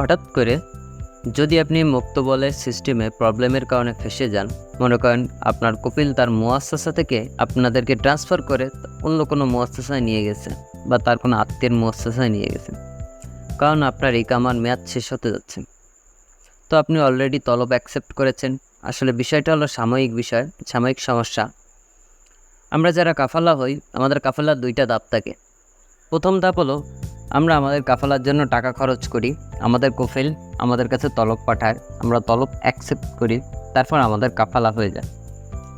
হঠাৎ করে যদি আপনি মুক্ত বলের সিস্টেমে প্রবলেমের কারণে ফেসে যান, মনে করেন আপনার কপিল তার মুয়াস্সাসা থেকে আপনাদেরকে ট্রান্সফার করে অন্য কোনো মুয়াস্সাসায় নিয়ে গেছে বা তার কোনো আত্মীয়ের মুয়াস্সাসায় নিয়ে গেছে। কারণ আপনার এই কামার মেয়াদ শেষ হতে যাচ্ছে। তো আপনি অলরেডি তলব অ্যাকসেপ্ট করেছেন। আসলে বিষয়টা হলো সাময়িক বিষয়, সাময়িক সমস্যা। আমরা যারা কাফালা হই, আমাদের কাফালার দুইটা ধাপ থাকে। প্রথম ধাপ হলো, আমরা আমাদের কাফালার জন্য টাকা খরচ করি, আমাদের কোফেল আমাদের কাছে তলব পাঠায়, আমরা তলব অ্যাকসেপ্ট করি, তারপর আমাদের কাফালা হয়ে যায়।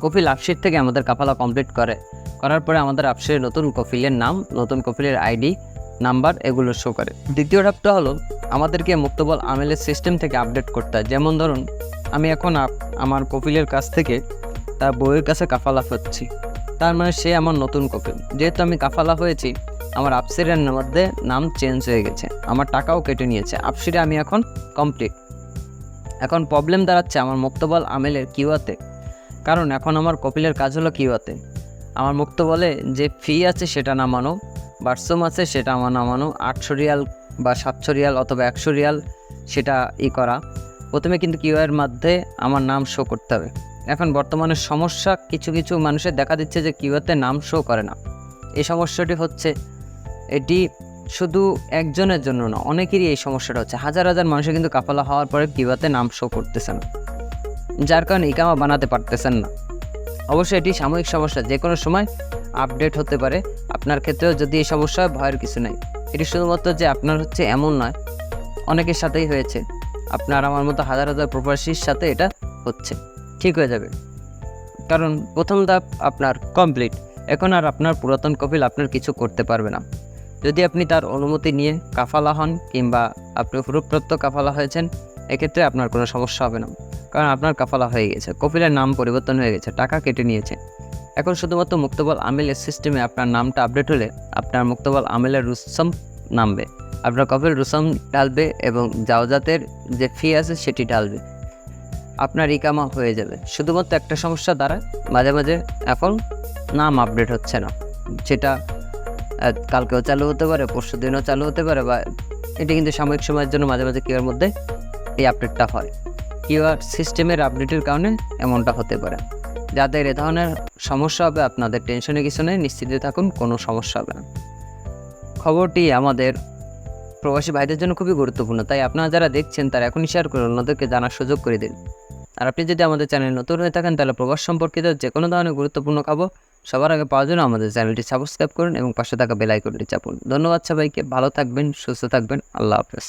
কফিল আপসির থেকে আমাদের কাফালা কমপ্লিট করে। করার পরে আমাদের আপসির নতুন কফিলের নাম, নতুন কফিলের আইডি, নাম্বার এগুলো শো করে। দ্বিতীয় ধাপটা হলো, আমাদেরকে মুক্তবল আমেলের সিস্টেম থেকে আপডেট করতে হয়। যেমন ধরুন, আমি এখন আমার কপিলের কাছ থেকে তার বইয়ের কাছে কাফালা হচ্ছি তার মানে সে আমার নতুন কপিল যেহেতু আমি কাফালা হয়েছি আমার আপসিরের মধ্যে নাম চেঞ্জ হয়ে গেছে। আমার টাকাও কেটে নিয়েছে। আপসিরে আমি এখন কমপ্লিট এখন প্রবলেম দাঁড়াচ্ছে আমার মুক্তবল আমেলের কিউয়াতে কারণ এখন আমার কপিলের কাজ হলো কিউয়াতে আমার মুক্ত বলে যে ফি আছে সেটা নামানো বার্সম আছে সেটা আমার নামানো আটশো রিয়াল বা সাতশো রিয়াল অথবা একশো রিয়াল সেটা ই করা। প্রথমে কিন্তু কিউআর মধ্যে আমার নাম শো করতে হবে। এখন বর্তমানে সমস্যা কিছু কিছু মানুষের দেখা দিচ্ছে যে কিউআতে নাম শো করে না। এই সমস্যাটি হচ্ছে এটি শুধু একজনের জন্য না, অনেকেরই এই সমস্যাটা হচ্ছে। হাজার হাজার মানুষের কিন্তু কাফালা হওয়ার পরে কিউআতে নাম শো করতেছে না যার কারণে ইকামা বানাতে পারতেছেন না। অবশ্যই এটি সাময়িক সমস্যা যে কোনো সময় আপডেট হতে পারে। আপনার ক্ষেত্রেও যদি এই সমস্যা হয়, ভয়ের কিছু নেই। এটি শুধুমাত্র যে আপনার হচ্ছে এমন নয়, অনেকের সাথেই হয়েছে। আপনার আমার মতো হাজার হাজার প্রবাসীর সাথে এটা হচ্ছে। ঠিক হয়ে যাবে। কারণ প্রথম ধাপ আপনার কমপ্লিট এখন আর আপনার পুরাতন কপিল আপনার কিছু করতে পারবে না। যদি আপনি তার অনুমতি নিয়ে কাফালা হন কিংবা আপনি হুরুপ্রাপ্ত কাফালা হয়েছেন এক্ষেত্রে আপনার কোনো সমস্যা হবে না। কারণ আপনার কাফালা হয়ে গেছে। কপিলের নাম পরিবর্তন হয়ে গেছে। টাকা কেটে নিয়েছে। এখন শুধুমাত্র মুক্তবল আমিলের সিস্টেমে আপনার নামটা আপডেট হলে আপনার মুক্তবল আমিলের রুসম নামবে। আপনার কপিল রুসম ঢালবে এবং জাওজাতের যে ফি আছে সেটি ঢালবে। আপনার ইকামা হয়ে যাবে। শুধুমাত্র একটা সমস্যা দ্বারা মাঝে মাঝে এখন নাম আপডেট হচ্ছে না। আহ, কালকেও চালু হতে পারে, পরশু দিনও চালু হতে পারে, বা এটি কিন্তু সাময়িক সময়ের জন্য মাঝে মাঝে কিউআর মধ্যে এই আপডেটটা হয়। কিউআর সিস্টেমের আপডেটের কারণে এমনটা হতে পারে। যাদের এ ধরনের সমস্যা হবে, আপনাদের টেনশনে কিছু নেই, নিশ্চিন্তে থাকুন, কোনো সমস্যা হবে না। খবরটি আমাদের প্রবাসী ভাইদের জন্য খুবই গুরুত্বপূর্ণ, তাই আপনারা যারা দেখছেন, তারা এখনই শেয়ার করে অন্যদেরকে জানার সুযোগ করে দিন। আর আপনি যদি আমাদের চ্যানেল নতুন হয়ে থাকেন, তাহলে প্রবাস সম্পর্কিত যে কোনো ধরনের গুরুত্বপূর্ণ খবর সবার আগে পাওয়ার জন্য আমাদের চ্যানেলটি সাবস্ক্রাইব করুন এবং পাশে থাকা বেল আইকনটি চাপুন। ধন্যবাদ সবাইকে। ভালো থাকবেন, সুস্থ থাকবেন। আল্লাহ হাফেজ।